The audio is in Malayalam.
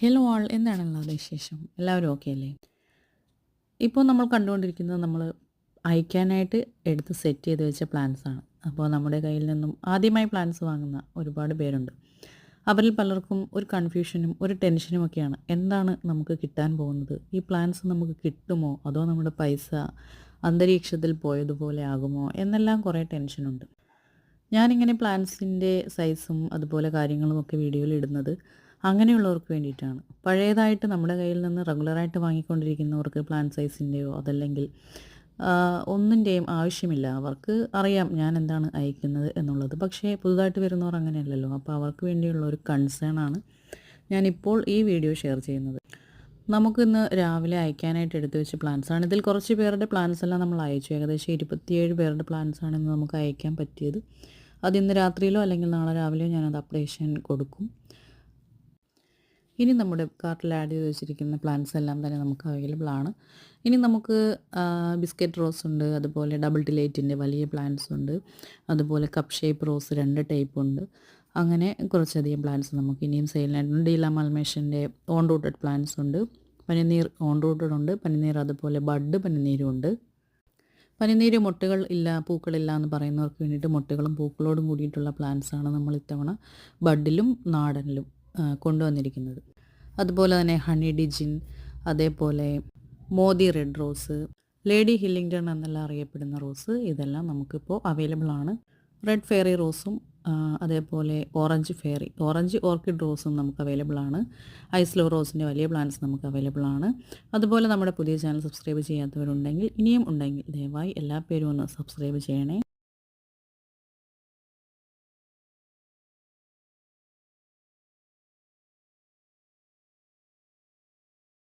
ഹലോ ആൾ എന്താണല്ലോ വിശേഷം? എല്ലാവരും ഓക്കെ അല്ലേ? ഇപ്പോൾ നമ്മൾ കണ്ടുകൊണ്ടിരിക്കുന്നത് നമ്മൾ അയക്കാനായിട്ട് എടുത്ത് സെറ്റ് ചെയ്ത് വെച്ച പ്ലാൻസ് ആണ്. അപ്പോൾ നമ്മുടെ കയ്യിൽ നിന്നും ആദ്യമായി പ്ലാൻസ് വാങ്ങുന്ന ഒരുപാട് പേരുണ്ട്. അവരിൽ പലർക്കും ഒരു കൺഫ്യൂഷനും ഒരു ടെൻഷനും ഒക്കെയാണ്. എന്താണ് നമുക്ക് കിട്ടാൻ പോകുന്നത്? ഈ പ്ലാൻസ് നമുക്ക് കിട്ടുമോ? അതോ നമ്മുടെ പൈസ അന്തരീക്ഷത്തിൽ പോയതുപോലെ ആകുമോ? എന്നെല്ലാം കുറേ ടെൻഷനുണ്ട് ഞാനിങ്ങനെ പ്ലാൻസിന്റെ സൈസും അതുപോലെ കാര്യങ്ങളും ഒക്കെ വീഡിയോയിൽ ഇടുന്നത് അങ്ങനെയുള്ളവർക്ക് വേണ്ടിയിട്ടാണ്. പഴയതായിട്ട് നമ്മുടെ കയ്യിൽ നിന്ന് റെഗുലറായിട്ട് വാങ്ങിക്കൊണ്ടിരിക്കുന്നവർക്ക് പ്ലാൻ സൈസിന്റെയോ അതല്ലെങ്കിൽ ഒന്നിന്റെയും ആവശ്യമില്ല. അവർക്ക് അറിയാം ഞാൻ എന്താണ് അയക്കുന്നത് എന്നുള്ളത്. പക്ഷേ പുതുതായിട്ട് വരുന്നവർ അങ്ങനെയല്ലല്ലോ. അപ്പോൾ അവർക്ക് വേണ്ടിയുള്ള ഒരു കൺസേൺ ആണ് ഞാനിപ്പോൾ ഈ വീഡിയോ ഷെയർ ചെയ്യുന്നത്. നമുക്കിന്ന് രാവിലെ അയക്കാനായിട്ട് എടുത്തു വെച്ച പ്ലാൻസ് ആണ്. ഇതിൽ കുറച്ച് പേരുടെ പ്ലാൻസ് എല്ലാം നമ്മൾ അയച്ചു. ഏകദേശം ഇരുപത്തിയേഴ് പേരുടെ പ്ലാൻസ് ആണ് ഇന്ന് നമുക്ക് അയക്കാൻ പറ്റിയത്. അത് ഇന്ന് രാത്രിയിലോ അല്ലെങ്കിൽ നാളെ രാവിലെയോ ഞാനത് അപ്ഡേഷൻ കൊടുക്കും. ഇനി നമ്മുടെ കാർട്ടിൽ ആഡ് ചെയ്ത് വെച്ചിരിക്കുന്ന പ്ലാന്റ്സ് എല്ലാം തന്നെ നമുക്ക് അവൈലബിൾ ആണ്. ഇനി നമുക്ക് ബിസ്ക്കറ്റ് റോസ് ഉണ്ട് അതുപോലെ ഡബിൾ ഡിലേറ്റിന്റെ വലിയ പ്ലാന്റ്സ് ഉണ്ട് അതുപോലെ കപ്പ് ഷേപ്പ് റോസ് രണ്ട് ടൈപ്പ് ഉണ്ട്. അങ്ങനെ കുറച്ചധികം പ്ലാന്റ്സ് നമുക്ക് ഇനിയും സെയിലിനായിട്ടുണ്ട് ഡീല മൽമേഷന്റെ ഓൺ റൂട്ടഡ് പ്ലാന്റ്സ് ഉണ്ട് പനിനീർ ഓൺ റൂട്ടഡ് ഉണ്ട് പനിനീർ അതുപോലെ ബഡ് പനിനീരും ഉണ്ട്. പനിനീര് മുട്ടകൾ ഇല്ല പൂക്കളില്ല എന്ന് പറയുന്നവർക്ക് വേണ്ടിയിട്ട് മുട്ടകളും പൂക്കളോടും കൂടിയിട്ടുള്ള പ്ലാന്റ്സാണ് നമ്മൾ ഇത്തവണ ബഡിലും നാടനിലും കൊണ്ടുവന്നിരിക്കുന്നത്. അതുപോലെ തന്നെ ഹണി ഡിജിൻ അതേപോലെ Modi red rose lady Hillingdon എന്നെല്ലാം അറിയപ്പെടുന്ന റോസ് ഇതെല്ലാം നമുക്കിപ്പോൾ അവൈലബിൾ ആണ്. റെഡ് ഫെയറി റോസും അതേപോലെ ഓറഞ്ച് ഫെയറി ഓറഞ്ച് ഓർക്കിഡ് റോസും നമുക്ക് അവൈലബിൾ ആണ്. ഐസ്ലോ റോസിന്റെ വലിയ പ്ലാന്റ്സ് നമുക്ക് അവൈലബിൾ ആണ്. അതുപോലെ നമ്മുടെ പുതിയ ചാനൽ സബ്സ്ക്രൈബ് ചെയ്യാത്തവരുണ്ടെങ്കിൽ ഇനിയും ഉണ്ടെങ്കിൽ ദയവായി എല്ലാ പേരും ഒന്ന് സബ്സ്ക്രൈബ് ചെയ്യണേ.